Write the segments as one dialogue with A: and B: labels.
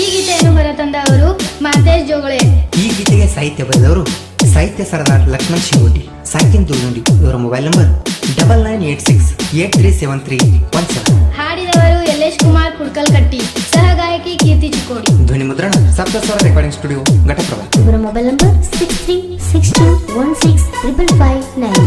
A: ಈ ಗೀತೆಯನ್ನು ಬರತಂದವರು ಮಾತೇಶ್ ಜೋಗಳೆ.
B: ಈ ಗೀತೆಗೆ ಸಾಹಿತ್ಯ ಬರೆದವರು ಸಾಹಿತ್ಯ ಸರದಾರ್ ಲಕ್ಷ್ಮಣ್ ಶಿವೋಟಿ ಸಾಕಿನ್ ತುಳುನುಡಿ ಇವರ mobile number double nine eight six eight three seven three one seven
A: ಹಾಡಿದವರು Yallesh Kumar Katti ಗಾಯಕಿ ಕೀರ್ತಿ ಚಿಕ್ಕೋಡಿ.
B: ಧ್ವನಿ ಮುದ್ರಣ ಸಪ್ತಸ್ವರ ರೆಕಾರ್ಡಿಂಗ್ ಸ್ಟುಡಿಯೋ ಘಟಪ್ರಭ.
C: ಇವರ mobile number six three six two one six triple five nine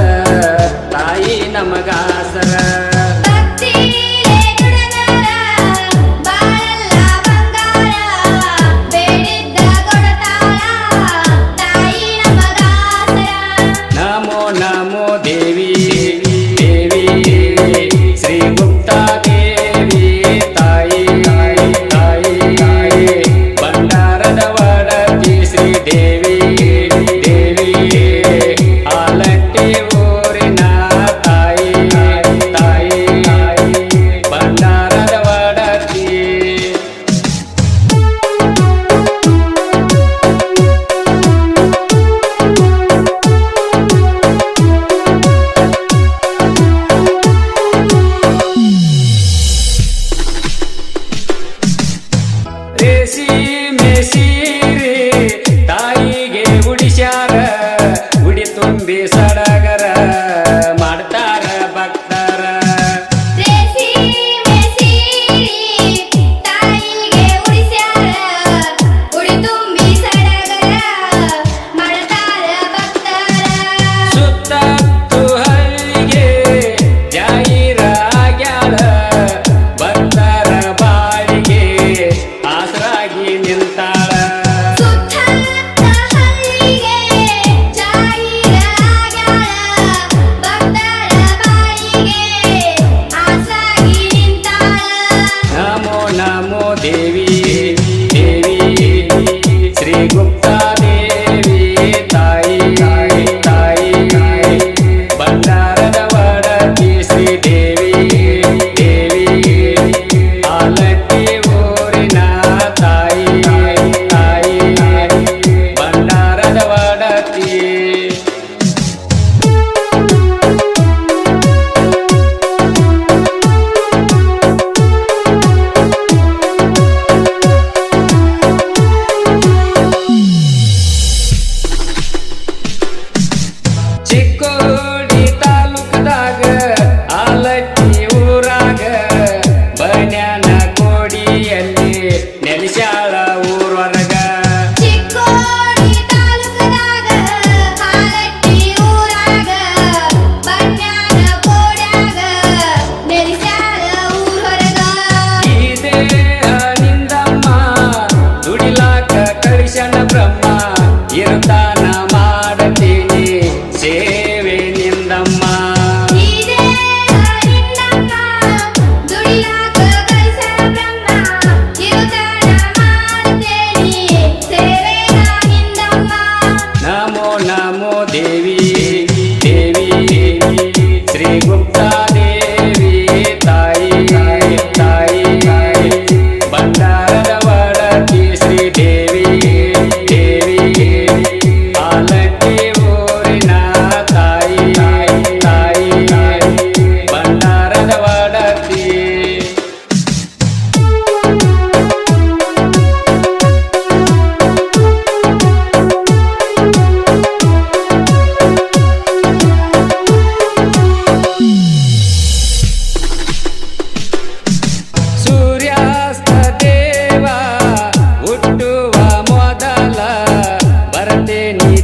D: cambiar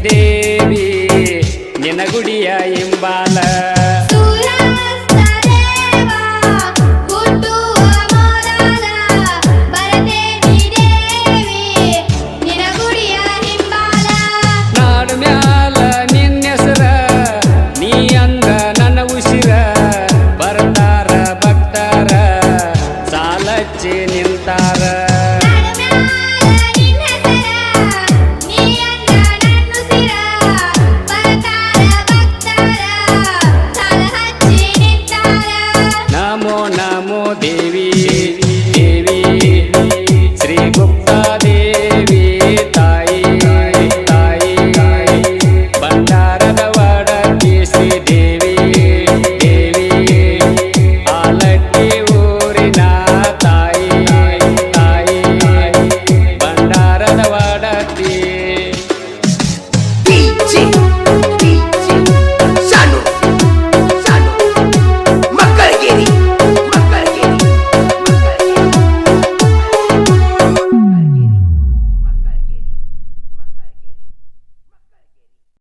D: ದೇವಿ
C: ನಿನಗುಡಿಯ ಇಂಬಾಲ Yeah.